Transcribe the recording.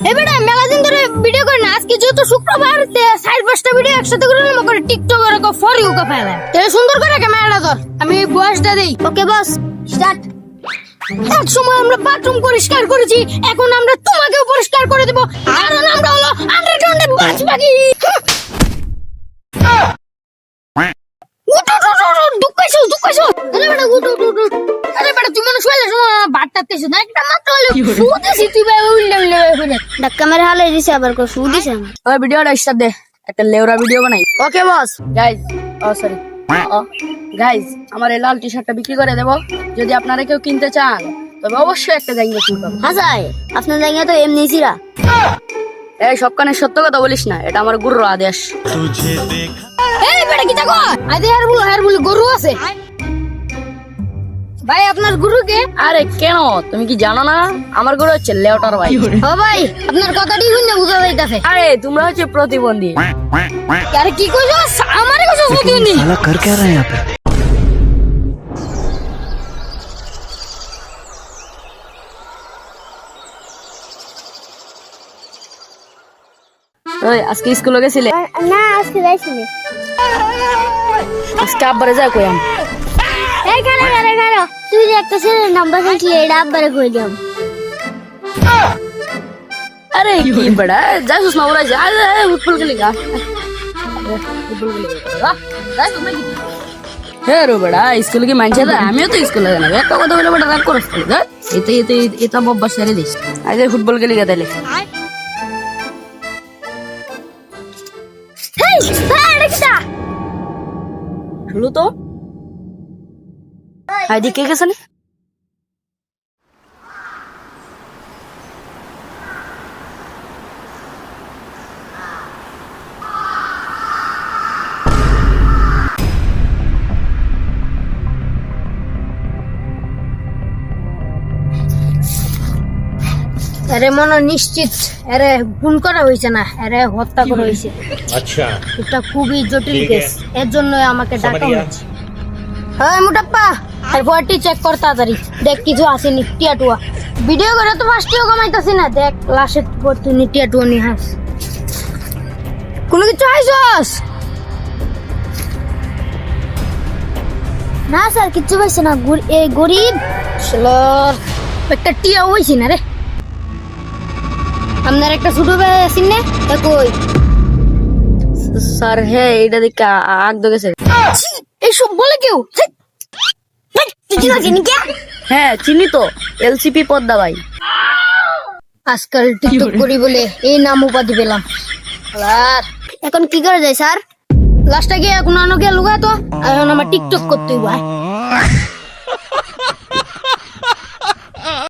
এবারে মেলা দিন ধরে ভিডিও করি না? আজকে যেহেতু শুক্রবার সাইড পাঁচটা ভিডিও একসাথে করে নেব করে টিকটক আর ফর ইউ কা ফেলে। তে সুন্দর করে ক্যামেরাটা ধর। আমি বয়সটা দেই। ওকে বস স্টার্ট এক সময় আমরা বাথরুম পরিষ্কার করেছি এখন আমরা তোমাকেও পরিষ্কার করে দেব। কারণ আমরা হলো আন্ডারগ্রাউন্ডে বাজ পাখি উঠো উঠো উঠো, দুঃখাইছো দুঃখাইছো আরে বেটা উঠো উঠো আরে তুই মনে শুয়ে বাটটা তেছো না একটা মাত্র হলে। শুতেছি তুই ভাই উল্লে উল্লে ফিরে ধাক্কা মেরে হালে দিছে আবার কো সু আমার। ওই ভিডিওটা স্টার্ট দে একটা লেওরা ভিডিও বানাই। Okay boss guys oh sorry guys আমার এই লাল টি শার্টটা বিক্রি করে দেবো। যদি আপনারা কেউ কিনতে চান তবে অবশ্যই একটা জায়গা হাসাই আপনার জায়গা তো এমনি ছিরা এই সব কানে সত্য কথা বলিস না এটা আমার গুরুর আদেশ। এই বেটা কি থাকো আইতে হার বল হার বল গরু আছে। ভাই আপনার গুরুকে আরে কেন তুমি কি জানো না আমার গুরু হচ্ছে লেওটার ভাই ও ভাই আপনার কথাটি শুনে বুঝা যাইতাছে আরে তোমরা হচ্ছে প্রতিবন্ধী quack, quack, quack. আরে কি কইছস আমারে কইছস বুঝিনি साला कर क्या रहे हैं यहाँ पे ওই আজকে স্কুলে গেছিলে না আজকে যাইছিনি আজকে আব্বারে যায় কই আমি এই খানা খানা তুই একটা ছেলের নাম্বার চাইছিলি এটা আব্বারে কই দিলাম আরে কি বড়া যাইছিস না ওরা যা ফুটবল খেলি গা ফুটবল খেলি গা। যাইছিস না কি হ্যাঁ রো বেড়া স্কুলে কি মানছে? না আমিও তো স্কুলে জানাব একটা কথা বলে বেটা রাগ করস তুই হ্যাঁ? এতে এতে এটা বব্বা সেরে দিস। আজ ফুটবল খেলি গা তাইলে হেই ভাই এটা কিটা? শুনলো তো এদিকে গেছে না? এরে মনে নিশ্চিত এরে গুণ করা হয়েছে না এরে হত্যা করা হয়েছে? আচ্ছা। এটা খুবই জটিল কেস এর জন্য আমাকে ডাকা হয়েছে হ্যাঁ মুটাপ্পা। আর চেক কর তাড়াতাড়ি। দেখ কিছু আসেনি টিয়া টুয়া ভিডিও করে তো ফার্স্টেও কমাইতাছি না। দেখ লাশের পর তুই টিয়া টুয়া নিয়ে হাস। কোনো কিছু আইসস না স্যার কিচ্ছু পাইছে না। এই গরিব একটা টিয়া হইছি না রে। আপনার একটা ছোট ভাই আছেন না? তা কই? স্যার হ্যাঁ এটা দেখে আগ ছি, এইসব বলে কেউ ছি, হেই, তুই কি করছিস নি কে হ্যাঁ চিনি তো। এলসিপি পদ্মা ভাই। আজকাল টিকটক করি বলে এই নাম উপাধি পেলাম। আর এখন কি করা যায় স্যার? লাস্টে গিয়ে এখন আনো গিয়ে লুগা তো। আর এখন আমার টিকটক করতে আয়।